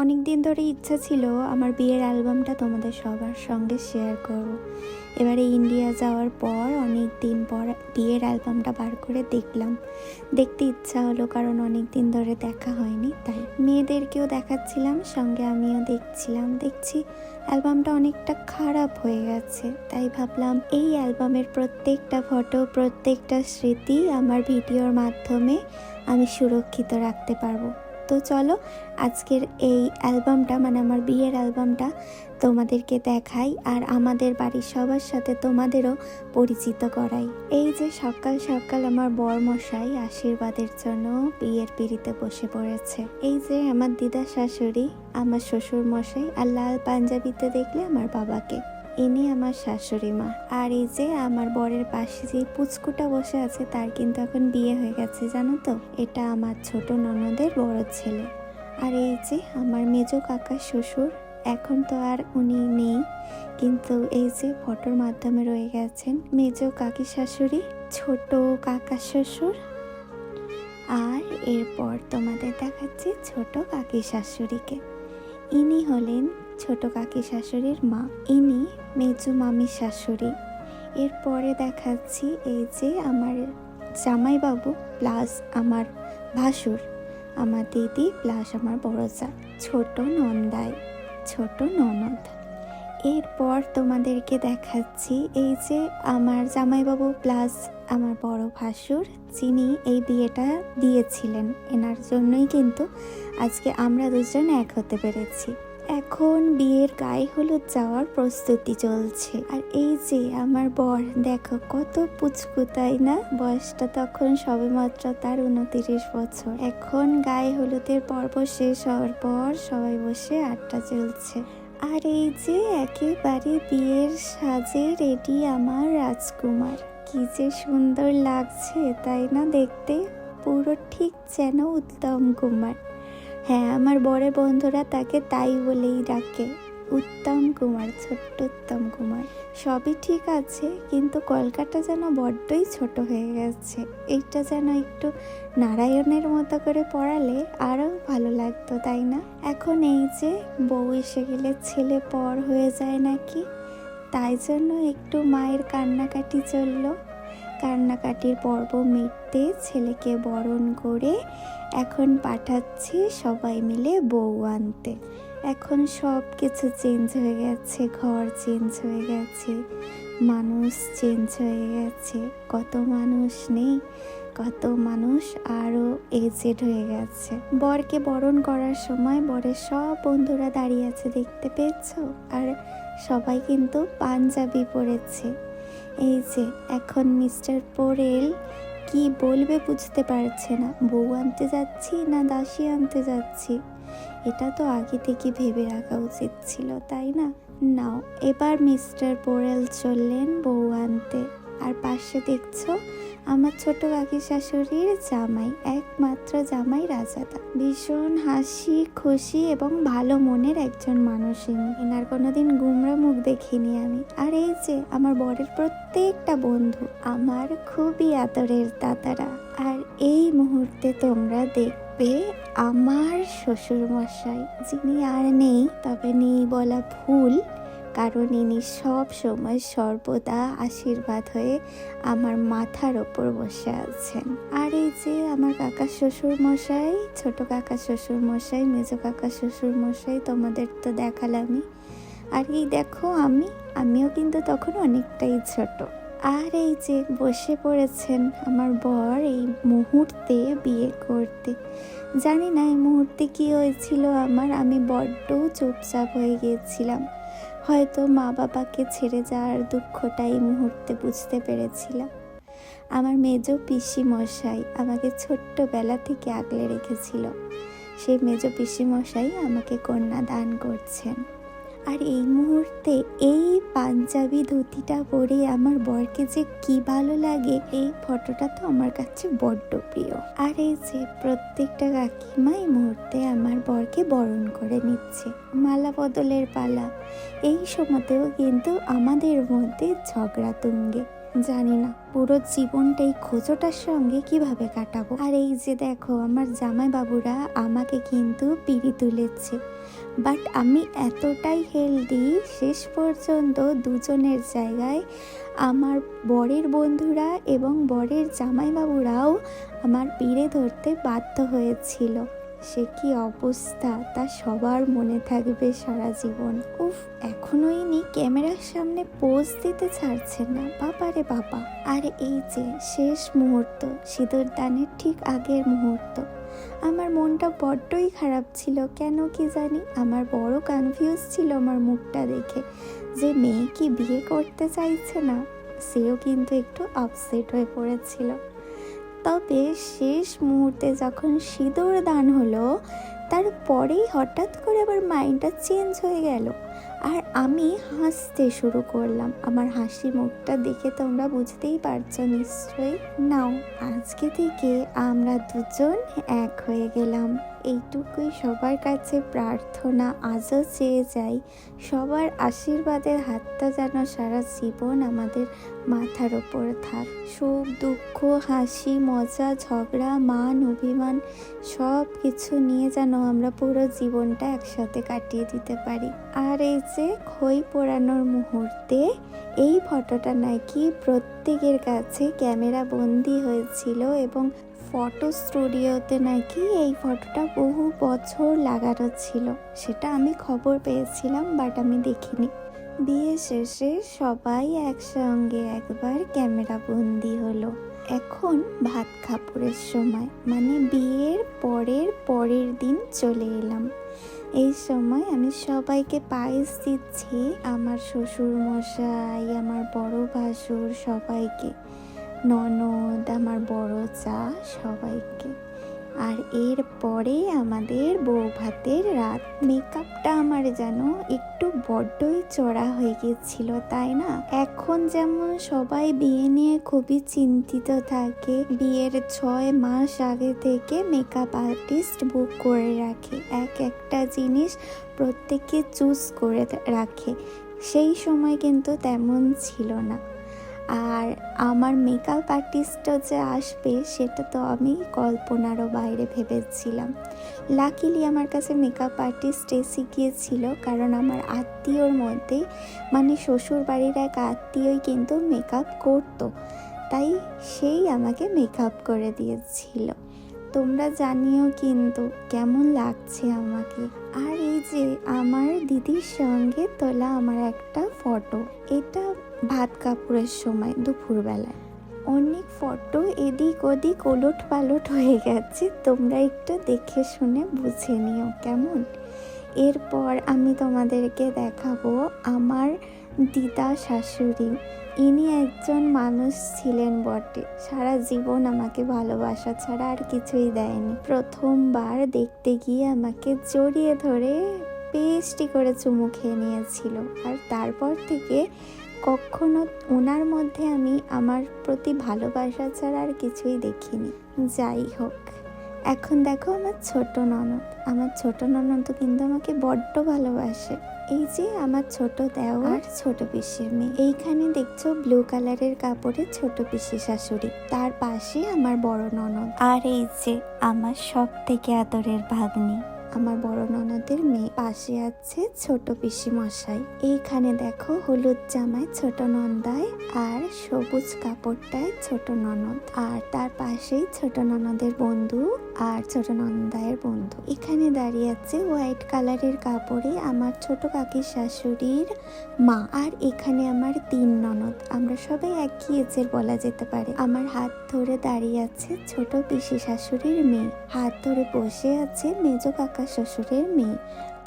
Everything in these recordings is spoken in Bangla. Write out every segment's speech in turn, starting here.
অনেক দিন ধরে ইচ্ছা ছিল আমার বিয়ের অ্যালবামটা তোমাদের সবার সঙ্গে শেয়ার করব। এবারে ইন্ডিয়া যাওয়ার পর অনেক দিন পর বিয়ের অ্যালবামটা বার করে দেখলাম। দেখতে ইচ্ছা হলো কারণ অনেক দিন ধরে দেখা হয়নি, তাই মেয়েদেরকেও দেখাচ্ছিলাম, সঙ্গে আমিও দেখছিলাম। দেখছি অ্যালবামটা অনেকটা খারাপ হয়ে গেছে, তাই ভাবলাম এই অ্যালবামের প্রত্যেকটা ফটো, প্রত্যেকটা স্মৃতি আমার ভিডিওর মাধ্যমে আমি সুরক্ষিত রাখতে পারব। তো চলো, আজকের এই অ্যালবামটা মানে আমার বিয়ের অ্যালবামটা তোমাদেরকে দেখাই আর আমাদের বাড়ির সবার সাথে তোমাদেরও পরিচিত করাই। এই যে সকাল সকাল আমার বর মশাই আশীর্বাদের জন্য বিয়ের পিড়িতে বসে পড়েছে। এই যে আমার দিদা শাশুড়ি, আমার শ্বশুর মশাই আর লাল পাঞ্জাবিতে দেখলে আমার বাবাকে। ইনি আমার শাশুড়ি মা। আর এই যে আমার বরের পাশে যে পুচকুটা বসে আছে, তার কিন্তু এখন বিয়ে হয়ে গেছে, জানো তো? এটা আমার ছোট ননদের বড় ছেলে। আর এই যে আমার মেজ কাকা শ্বশুর, এখন তো আর উনি নেই, কিন্তু এই যে ফটোর মাধ্যমে রয়ে গেছেন মেজ কাকি শাশুড়ি, ছোট কাকা শ্বশুর। আর এরপর তোমাদের দেখাচ্ছি ছোট কাকি শাশুড়িকে। ইনি হলেন ছোট কাকি শাশুড়ির মা, ইনি মেজু মামি শাশুড়ি। এরপরে দেখাচ্ছি এই যে আমার জামাইবাবু প্লাস আমার ভাসুর, আমার দিদি প্লাস আমার বড় ছোট নন্দাই, ছোট ননদ। এরপর তোমাদেরকে দেখাচ্ছি এই যে আমার জামাইবাবু প্লাস আমার বড় ভাসুর, যিনি এই বিয়েটা দিয়েছিলেন। এনার জন্যই কিন্তু আজকে আমরা দুজন এক হতে পেরেছি। এখন বিয়ের গায়ে হলুদ যাওয়ার প্রস্তুতি চলছে। আর এই যে আমার বর, দেখো কত পুচকু, তাই না? বয়সটা তখন সবেমাত্র তার উনতিরিশ বছর। এখন গায়ে হলুদের পর্ব শেষ হওয়ার পর সবাই বসে আড্ডা চলছে। আর এই যে একেবারে বিয়ের সাজে রেডি আমার রাজকুমার। কি যে সুন্দর লাগছে, তাই না দেখতে? পুরো ঠিক যেন উত্তম কুমার। হ্যাঁ আমার বরের বন্ধুরা তাকে তাই বলেই ডাকে। উত্তম কুমার, ছোট্ট উত্তম কুমার। সবই ঠিক আছে, কিন্তু কলকাতা যেন বড্ডই ছোট হয়ে গেছে। এইটা যেন একটু নারায়ণের মতো করে পড়ালে আরও ভালো লাগতো, তাই না? এখন এই যে বউ এসে গেলে ছেলে পর হয়ে যায় নাকি? তাই জন্য একটু মায়ের কান্নাকাটি চলল। কান্নাকাটির পর্ব মিটতে ছেলেকে বরণ করে এখন পাঠাচ্ছে সবাই মিলে বউ আনতে। এখন সব কিছু চেঞ্জ হয়ে গেছে, ঘর চেঞ্জ হয়ে গেছে, মানুষ চেঞ্জ হয়ে গেছে, কত মানুষ নেই, কত মানুষ আরও এজেড হয়ে গেছে। বরকে বরণ করার সময় বরের সব বন্ধুরা দাঁড়িয়ে আছে দেখতে পেয়েছ? আর সবাই কিন্তু পাঞ্জাবি পরেছে। এই যে, এখন মিস্টার পোরেল কি বলবে বুঝতে পারছে না। বউ আনতে যাচ্ছি না দাসী আনতে যাচ্ছি? এটা তো আগে থেকে ভেবে রাখা উচিত ছিল, তাই না? নাও, এবার মিস্টার পোরেল চললেন বউ আনতে। আর পাশে দেখছ আমার ছোট কাকি শাশুড়ির জামাই, একমাত্র জামাই রাজাদা। ভীষণ হাসি, খুশি এবং ভালো মনের একজন মানুষ ইনি। এনার কোনোদিন গুমরা মুখ দেখিনি আমি। আর এই যে, আমার বরের প্রত্যেকটা বন্ধু, আমার খুবই আদরের দাদারা। আর এই মুহূর্তে তোমরা দেখবে আমার শ্বশুর মশাই যিনি আর নেই, তবে নেই বলা ভুল কারণ ইনি সব সময় সর্বদা আশীর্বাদ হয়ে আমার মাথার ওপর বসে আছেন। আর এই যে আমার কাকা শ্বশুর মশাই ছোট কাকা শ্বশুর মশাই মেজো কাকা শ্বশুর মশাই তোমাদের তো দেখালামই। আর এই দেখো আমি, আমিও কিন্তু তখন অনেকটাই ছোট। আর এই যে বসে পড়েছেন আমার বর এই মুহূর্তে বিয়ে করতে। জানি না এই মুহূর্তে কি হয়েছিল আমার, আমি বড্ড চুপচাপ হয়ে গিয়েছিলাম। হয়তো মা বাবাকে ছেড়ে যাওয়ার দুঃখটা এই মুহূর্তে বুঝতে পেরেছিলাম। আমার মেজ পিসি মশাই আমাকে ছোট্টবেলা থেকে আগলে রেখেছিল। সেই মেজ পিসি মশাই আমাকে কন্যা দান করছেন। আর এই মুহূর্তে এই পাঞ্জাবি ধুতিটা পরে আমার বরকে যে কি ভালো লাগে, এই ফটোটা তো আমার কাছে বড্ড প্রিয়। আর এই যে প্রত্যেকটা কাকিমা এই মুহূর্তে আমার বরকে বরণ করে নিচ্ছে। মালা বদলের পালা, এই সময়তেও কিন্তু আমাদের মধ্যে ঝগড়া তুঙ্গে। জানি না, পুরো জীবনটা এই খোঁজোটার সঙ্গে কীভাবে কাটাবো। আর এই যে দেখো, আমার জামাই বাবুরা আমাকে কিন্তু পিড়ি তুলেছে। বাট আমি এতটাই হেলদি, শেষ পর্যন্ত দুজনের জায়গায় আমার বরের বন্ধুরা এবং বরের জামাইবাবুরাও আমার পিড়ে ধরতে বাধ্য হয়েছিল। সে কি অবস্থা? তা সবার মনে থাকবে সারা জীবন। উফ, এখনও ইনি ক্যামেরার সামনে পোজ দিতে ছাড়ছেন না। বাবারে বাবা। আর এই যে, শেষ মুহূর্ত সিঁদুর দানের ঠিক আগের মুহূর্ত। আমার মনটা বড্ডই খারাপ ছিল। কেন কি জানি আমার বড় কনফিউজ ছিল আমার মুখটা দেখে। যে মেয়ে কি বিয়ে করতে চাইছে না, সেও কিন্তু একটু আপসেট হয়ে পড়েছিল। তবে শেষ মুহূর্তে যখন সিঁদুর দান হলো, তারপরেই হঠাৎ করে আবার মাইন্ডটা চেঞ্জ হয়ে গেল। আর আমি হাসতে শুরু করলাম। আমার হাসি মুখটা দেখে তোমরা বুঝতেই পারছ নিশ্চয়ই। নাও, আজকে থেকে আমরা দুজন এক হয়ে গেলাম। এইটুকুই সবার কাছে প্রার্থনা, আজও চেয়ে যাই। সবার আশীর্বাদের হাতটা যেন সারা জীবন আমাদের মাথার ওপর থাক। সুখ, দুঃখ, হাসি, মজা, ঝগড়া, মান, অভিমান, সব কিছু নিয়ে যেন আমরা পুরো জীবনটা একসাথে কাটিয়ে দিতে পারি। আর এই যে খই পোড়ানোর মুহূর্তে, এই ফটোটা নাকি প্রত্যেকের কাছে ক্যামেরা বন্দি হয়েছিল এবং ফটো স্টুডিওতে নাকি এই ফটোটা বহু বছর লাগানো ছিল। সেটা আমি খবর পেয়েছিলাম বাট আমি দেখিনি। বিয়ে শেষে সবাই একসঙ্গে একবার ক্যামেরা বন্দি হলো। এখন ভাত খাপুরের সময় মানে বিয়ের পরের পরের দিন চলে এলাম। এই সময় আমি সবাইকে পায়েস দিচ্ছি, আমার শ্বশুর মশাই আমার বড় ভাসুর সবাইকে। ননদ, আমার বড় চা, সবাইকে। আর এর পরে আমাদের বউ ভাতের রাত মেকআপটা আমার যেন একটু বড্ডই চড়া হয়ে গেছিল, তাই না? এখন যেমন সবাই বিয়ে নিয়ে খুবই চিন্তিত থাকে, বিয়ের ছয় মাস আগে থেকে মেকআপ আর্টিস্ট বুক করে রাখে, এক একটা জিনিস প্রত্যেকে চুজ করে রাখে। সেই সময় কিন্তু তেমন ছিল না। আর আমার মেকআপ আর্টিস্টও যে আসবে, সেটা তো আমি কল্পনারও বাইরে ভেবেছিলাম। লাকিলি আমার কাছে মেকআপ আর্টিস্ট এসে গিয়েছিল, কারণ আমার আত্মীয়র মধ্যে মানে শ্বশুর বাড়ির এক আত্মীয়ই কিন্তু মেকআপ করতো। তাই সেই আমাকে মেকআপ করে দিয়েছিল। তোমরা জানিও কিন্তু কেমন লাগছে আমাকে। আর এই যে আমার দিদির সঙ্গে তোলা আমার একটা ফটো, এটা ভাত কাপড়ের সময় দুপুরবেলায়। অনেক ফটো এদিক ওদিক ওলট পালট হয়ে গেছে, তোমরা একটু দেখে শুনে বুঝে নিও কেমন? এরপর আমি তোমাদেরকে দেখাবো আমার দিদা শাশুড়ি। ইনি একজন মানুষ ছিলেন বটে। সারা জীবন আমাকে ভালোবাসা ছাড়া আর কিছুই দেয়নি। প্রথমবার দেখতে গিয়ে আমাকে জড়িয়ে ধরে পেস্টি করে চুমু খেয়ে নিয়েছিল। আর তারপর থেকে কখনো ওনার মধ্যে আমি আমার প্রতি ভালোবাসা ছাড়া আর কিছুই দেখিনি। যাই হোক, এখন দেখো আমার ছোট ননদ। আমার ছোট ননদ কিন্তু আমাকে বড্ড ভালোবাসে। এই যে আমার ছোট দেওয়ার ছোট পিসির মেয়ে। এইখানে দেখছ ব্লু কালারের কাপড়ে ছোট পিসি শাশুড়ি। তার পাশে আমার বড় ননদ। আর এই যে আমার সব থেকে আদরের ভাগ্নি। আমার বড় ননদের মেয়ে। পাশে আছে ছোট পিসি মশাই। এইখানে দেখো হলুদ জামায় ছোট নন্দায় আর সবুজ কাপড়টায় ছোট ননদ। আর তার পাশেই ছোট ননদের বন্ধু আর ছোট নন্দায়ের বন্ধু। এখানে দাঁড়িয়ে আছে হোয়াইট কালারের কাপড়ে আমার ছোট কাকির শাশুড়ির মা আর এখানে আমার তিন ননদ। আমরা সবাই একই এজের বলা যেতে পারে। আমার হাত ধরে দাঁড়িয়ে আছে ছোট পিসি শাশুড়ির মেয়ে। হাত ধরে বসে আছে মেজ কাকা শ্বশুরের মেয়ে।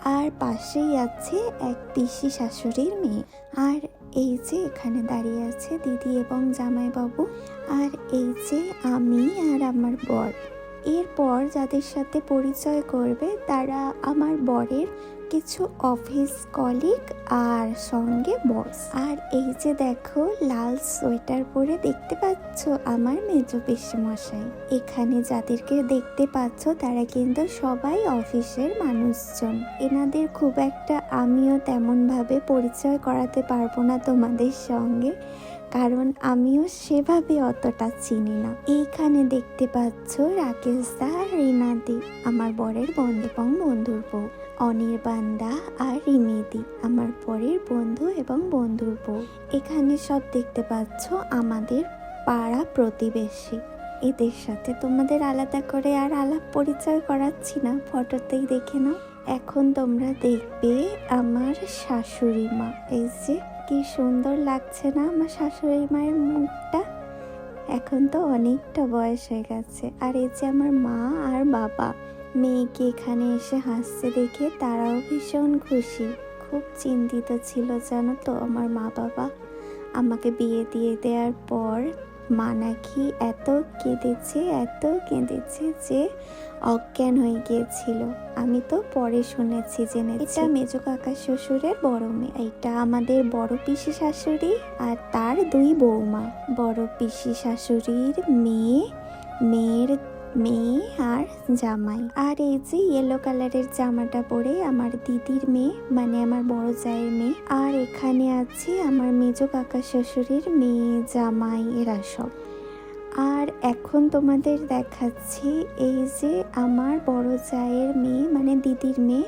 আর পাশেই আছে এক পিসি শাশুড়ির মেয়ে। আর এই যে এখানে দাঁড়িয়ে আছে দিদি এবং জামাইবাবু। আর এই যে আমি আর আমার বর। এরপর যাদের সাথে পরিচয় করবে, তারা আমার বরের কিছু অফিস কলিগ আর সঙ্গে বস। আর এই যে দেখো, লাল সোয়েটার পরে দেখতে পাচ্ছ আমার মেজ মশাই এখানে যাদেরকে দেখতে পাচ্ছ, তারা কিন্তু সবাই অফিসের মানুষজন। এনাদের খুব একটা আমিও তেমনভাবে পরিচয় করাতে পারব না তোমাদের সঙ্গে। কারণ আমিও সেভাবে অতটা চিনি না। এইখানে দেখতে পাচ্ছ রাকেশ দা রিনাদি আমার বরের বন্ধু এবং বন্ধুর বউ। অনির্বাণদা আর রিমিদি আমার পরের বন্ধু এবং বন্ধুর বউ। এখানে সব দেখতে পাচ্ছ আমাদের পাড়া প্রতিবেশী। এদের সাথে তোমাদের আলাদা করে আর আলাপ পরিচয় করাচ্ছি না, ফটোতেই দেখে নাও। এখন তোমরা দেখবে আমার শাশুড়ি মা, এই যে কি সুন্দর লাগছে না আমার শাশুড়ি মায়ের মুখটা? এখন তো অনেকটা বয়স হয়ে গেছে। আর এই যে আমার মা আর বাবা, মেয়েকে এখানে এসে হাসছে দেখে তারাও ভীষণ খুশি। খুব চিন্তিত ছিল জানো তো আমার মা বাবা আমাকে বিয়ে দিয়ে দেওয়ার পর মা নাকি এত কেঁদেছে এত কেঁদেছে যে অজ্ঞান হয়ে গিয়েছিল। আমি তো পরে শুনেছি যে এটা মেজো কাকা শ্বশুরের বড় মেয়ে। এটা আমাদের বড় পিসি শাশুড়ি আর তার দুই বৌমা। বড় পিসি শাশুড়ির মেয়ে মেয়ের মেয়ে আর জামাই। আর এই যে ইয়েলো কালারের জামাটা পরে আমার দিদির মেয়ে মানে আমার বড় জায়ের মেয়ে, আর এখানে আছে আমার মেজ কাকা শ্বশুরের মেয়ে, জামাই, এরা সব। আর এখন তোমাদের দেখাচ্ছি এই যে আমার বড় জায়ের মেয়ে মানে দিদির মেয়ে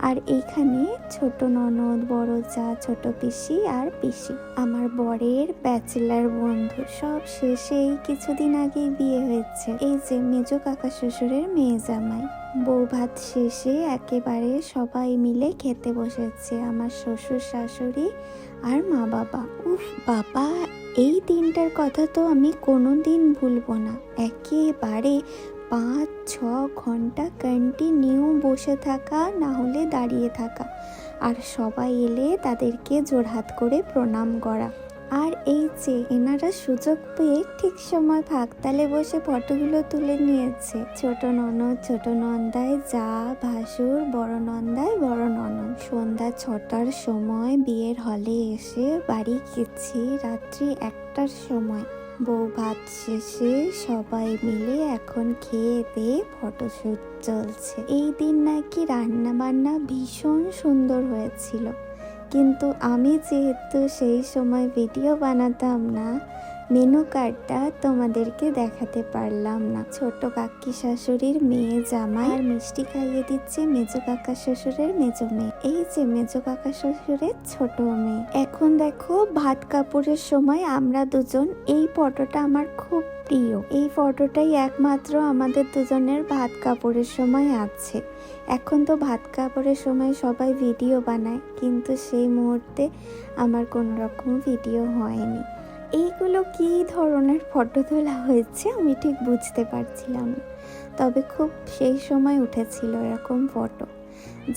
আর এইখানে ছোট ননদ, বড় যা, ছোট পিসি আর পিসি। আমার বরের ব্যাচেলার বন্ধু। সব শেষেই কিছুদিন আগেই বিয়ে হয়েছে। এই যে মেজ কাকা শ্বশুরের মেয়ে জামাই। বউ ভাত শেষে একেবারে সবাই মিলে খেতে বসেছে। আমার শ্বশুর, শাশুড়ি আর মা বাবা। উফ বাবা, এই দিনটার কথা তো আমি কোনো দিন ভুলবো না। একেবারে পাঁচ, ছ ঘণ্টা কন্টিনিউ বসে থাকা, না হলে দাঁড়িয়ে থাকা। আর সবাই এলে তাদেরকে জোড়হাত করে প্রণাম করা। আর এই যে এনারা সুযোগ পেয়ে ঠিক সময় ফাঁকতালে বসে ফটোগুলো তুলে নিয়েছে। ছোট ননদ, ছোট নন্দায় যা, ভাসুর, বড় নন্দায় বড় ননদ। সন্ধ্যা ছটার সময় বিয়ের হলে এসে বাড়ি গেছি রাত্রি একটার সময়। বউ ভাত শেষে সবাই মিলে এখন খেয়ে দিয়ে ফটোশ্যুট চলছে। এই দিন নাকি রান্না বান্না ভীষণ সুন্দর হয়েছিল। কিন্তু আমি যেহেতু সেই সময় ভিডিও বানাতাম না মেনু কার্ডটা তোমাদেরকে দেখাতে পারলাম না। ছোট কাকি শাশুড়ির মেয়ে জামাই আর মিষ্টি খাইয়ে দিচ্ছে মেজো কাকা শ্বশুরের মেজো মেয়ে। এই যে মেজো কাকা শ্বশুরের ছোট মেয়ে। এখন দেখো ভাত কাপড়ের সময় আমরা দুজন, এই ফটোটা আমার খুব প্রিয়। এই ফটোটাই একমাত্র আমাদের দুজনের ভাত কাপড়ের সময় আছে। এখন তো ভাত কাপড়ের সময় সবাই ভিডিও বানায়, কিন্তু সেই মুহূর্তে আমার কোনো রকম ভিডিও হয়নি। এইগুলো কী ধরনের ফটো তোলা হয়েছে আমি ঠিক বুঝতে পারছিলাম তবে খুব সেই সময় উঠেছিল এরকম ফটো।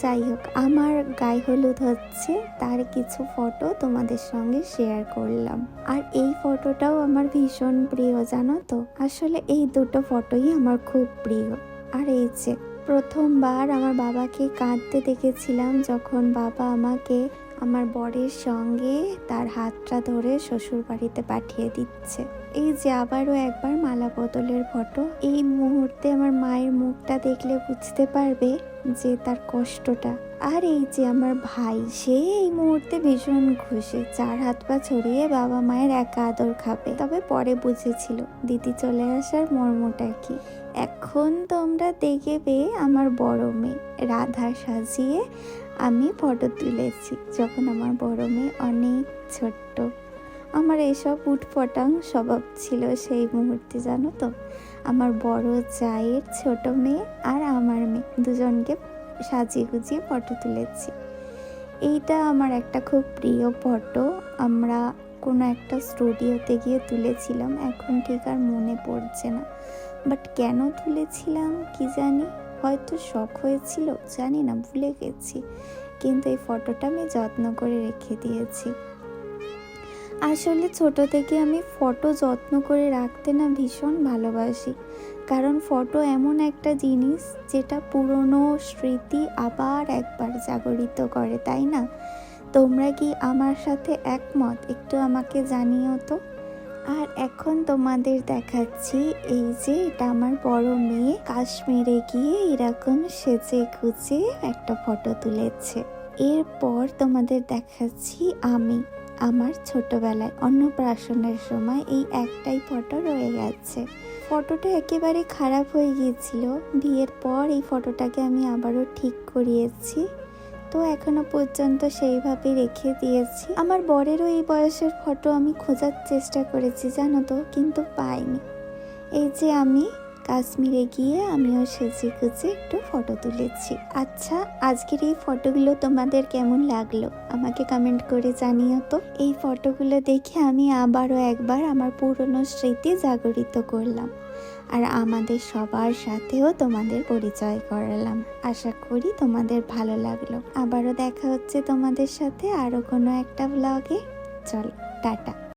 যাই হোক, আমার গায়ে হলুদ হচ্ছে, তার কিছু ফটো তোমাদের সঙ্গে শেয়ার করলাম। আর এই ফটোটাও আমার ভীষণ প্রিয়, জানো তো? আসলে এই দুটো ফটোই আমার খুব প্রিয়। আর এই যে, প্রথমবার আমার বাবাকে কাঁদতে দেখেছিলাম যখন বাবা আমাকে আমার বরের সঙ্গে তার হাতটা ধরে শ্বশুর বাড়িতে পাঠিয়ে দিচ্ছে। এই যে আবারও একবার মালা বদলের ফটো, এই মুহূর্তে আমার মায়ের মুখটা দেখলে বুঝতে পারবে যে তার কষ্টটা। আর এই যে আমার ভাই, সে এই মুহূর্তে ভীষণ খুশি। চার হাত পা ছড়িয়ে বাবা মায়ের একা আদর খাবে। তবে পরে বুঝেছিল, দিদি চলে আসার মর্মটা কি? এখন তোমরা দেখবে আমার বড় মেয়ে, রাধা সাজিয়ে আমি ফটো তুলেছি যখন আমার বড় মেয়ে অনেক ছোট্ট। আমার এসব উটপটাং স্বভাব ছিল সেই মুহূর্তে, জানো তো? আমার বড় জায়ের ছোট মেয়ে আর আমার মেয়ে দুজনকে সাজিয়ে গুজিয়ে ফটো তুলেছি। এইটা আমার একটা খুব প্রিয় ফটো। আমরা কোনো একটা স্টুডিওতে গিয়ে তুলেছিলাম, এখন ঠিক আর মনে পড়ছে না। বাট কেন তুলেছিলাম কি জানি? হয়তো শখ হয়েছিল, জানি না, ভুলে গেছি। কিন্তু এই ফটোটা আমি যত্ন করে রেখে দিয়েছি। আসলে ছোট থেকে আমি ফটো যত্ন করে রাখতে না ভীষণ ভালোবাসি। কারণ ফটো এমন একটা জিনিস যেটা পুরনো স্মৃতি আবার একবার জাগরিত করে, তাই না? তোমরা কি আমার সাথে একমত? একটু আমাকে জানিও তো। আর এখন তোমাদের দেখাচ্ছি এই যে এটা আমার বড় মেয়ে। কাশ্মীরে গিয়ে এরকম সেজে গুজে একটা ফটো তুলেছে। এরপর তোমাদের দেখাচ্ছি আমি, আমার ছোটবেলায় অন্নপ্রাশনের সময় এই একটাই ফটো রয়ে গেছে। ফটোটা একেবারে খারাপ হয়ে গিয়েছিল। বিয়ের পর এই ফটোটাকে আমি আবারও ঠিক করিয়েছি। তো এখনও পর্যন্ত সেইভাবে রেখে দিয়েছি। আমার বরেরও এই বয়সের ফটো আমি খোঁজার চেষ্টা করেছি, জানো তো, কিন্তু পাইনি। এই যে আমি কাশ্মীরে গিয়ে আমিও সেজে গুজে একটু ফটো তুলেছি। আচ্ছা আজকের এই ফটোগুলো তোমাদের কেমন লাগল? আমাকে কমেন্ট করে জানিও তো। এই ফটোগুলো দেখে আমি আবারও একবার আমার পুরনো স্মৃতি জাগরিত করলাম। আর আমাদের সবার সাথেও তোমাদের পরিচয় করালাম। আশা করি তোমাদের ভালো লাগল। আবারও দেখা হচ্ছে তোমাদের সাথে আরও কোনো একটা ব্লগে চলো, টাটা।